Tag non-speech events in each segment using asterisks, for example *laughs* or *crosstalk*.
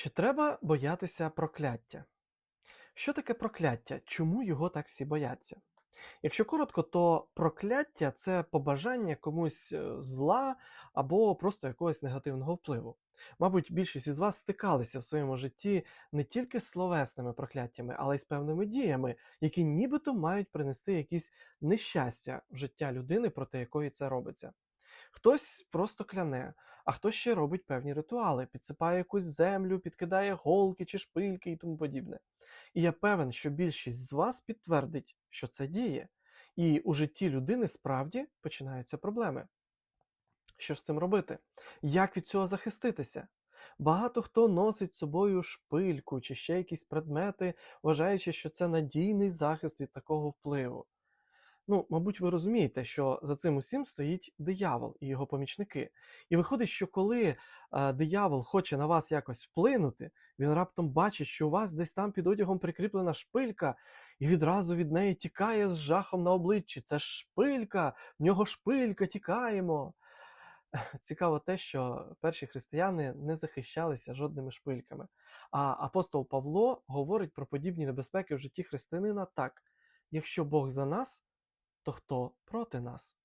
Чи треба боятися прокляття? Що таке прокляття? Чому його так всі бояться? Якщо коротко, то прокляття це побажання комусь е, зла або просто якогось негативного впливу. Мабуть, більшість із вас стикалися в своєму житті не тільки з словесними прокляттями, але й з певними діями, які нібито мають принести якісь нещастя в життя людини, проти якої це робиться. Хтось просто кляне, а хтось ще робить певні ритуали, підсипає якусь землю, підкидає голки чи шпильки і тому подібне. І я певен, що більшість з вас підтвердить, що це діє. І у житті людини справді починаються проблеми. Що з цим робити? Як від цього захиститися? Багато хто носить з собою шпильку чи ще якісь предмети, вважаючи, що це надійний захист від такого впливу. Ну, мабуть, ви розумієте, що за цим усім стоїть диявол і його помічники. І виходить, що коли е, диявол хоче на вас якось вплинути, він раптом бачить, що у вас десь там під одягом прикріплена шпилька, і відразу від неї тікає з жахом на обличчі. Це ж шпилька, в нього шпилька, тікаємо. *laughs* Цікаво те, що перші християни не захищалися жодними шпильками. А апостол Павло говорить про подібні небезпеки в житті християнина так: якщо Бог за нас, то хто проти нас?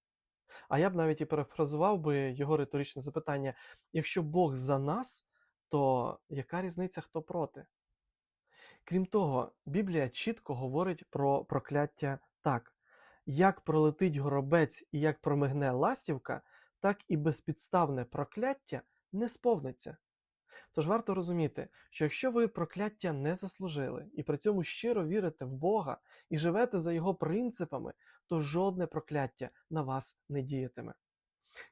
А я б навіть і перефразував би його риторичне запитання: якщо Бог за нас, то яка різниця хто проти? Крім того, Біблія чітко говорить про прокляття так: як пролетить горобець і як промигне ластівка, так і безпідставне прокляття не сповниться. Тож варто розуміти, що якщо ви прокляття не заслужили і при цьому щиро вірите в Бога і живете за його принципами, то жодне прокляття на вас не діятиме.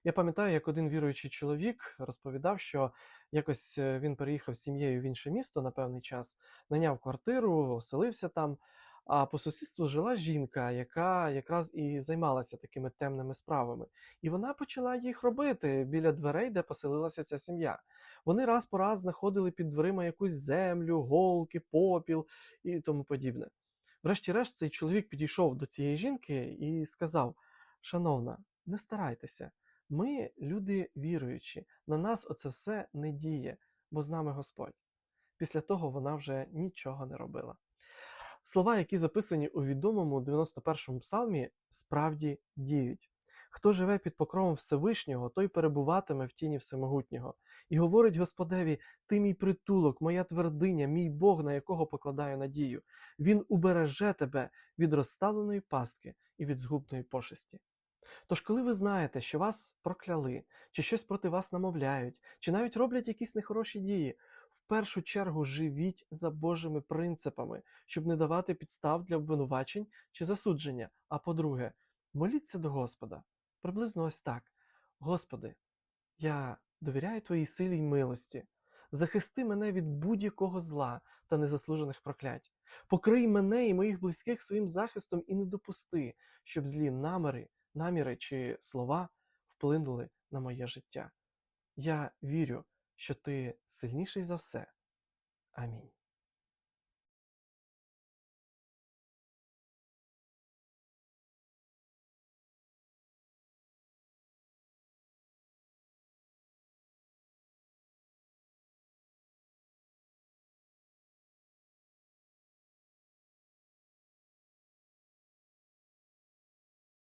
Я пам'ятаю, як один віруючий чоловік розповідав, що якось е, він переїхав з сім'єю в інше місто на певний час, наняв квартиру, оселився там. А по сусідству жила жінка, яка якраз і займалася такими темними справами. І вона почала їх робити біля дверей, де поселилася ця сім'я. Вони раз по раз знаходили під дверима якусь землю, голки, попіл і тому подібне. Врешті-решт, цей чоловік підійшов до цієї жінки і сказав: Шановна, не старайтеся, ми люди віруючі, на нас оце все не діє, бо з нами Господь. Після того вона вже нічого не робила. Слова, які записані у відомому 91-му псалмі, справді діють. Хто живе під покровом Всевишнього, той перебуватиме в тіні Всемогутнього. І говорить Господеві: Ти мій притулок, моя твердиня, мій Бог, на якого покладаю надію. Він убереже тебе від розставленої пастки і від згубної пошесті. Тож, коли ви знаєте, що вас прокляли, чи щось проти вас намовляють, чи навіть роблять якісь нехороші дії, першу чергу живіть за Божими принципами, щоб не давати підстав для обвинувачень чи засудження. А по-друге, моліться до Господа. Приблизно ось так. Господи, я довіряю Твоїй силі й милості. Захисти мене від будь-якого зла та незаслужених проклять. Покрий мене і моїх близьких своїм захистом і не допусти, щоб злі наміри, наміри чи слова вплинули на моє життя. Я вірю, що ти сильніший за все. Амінь.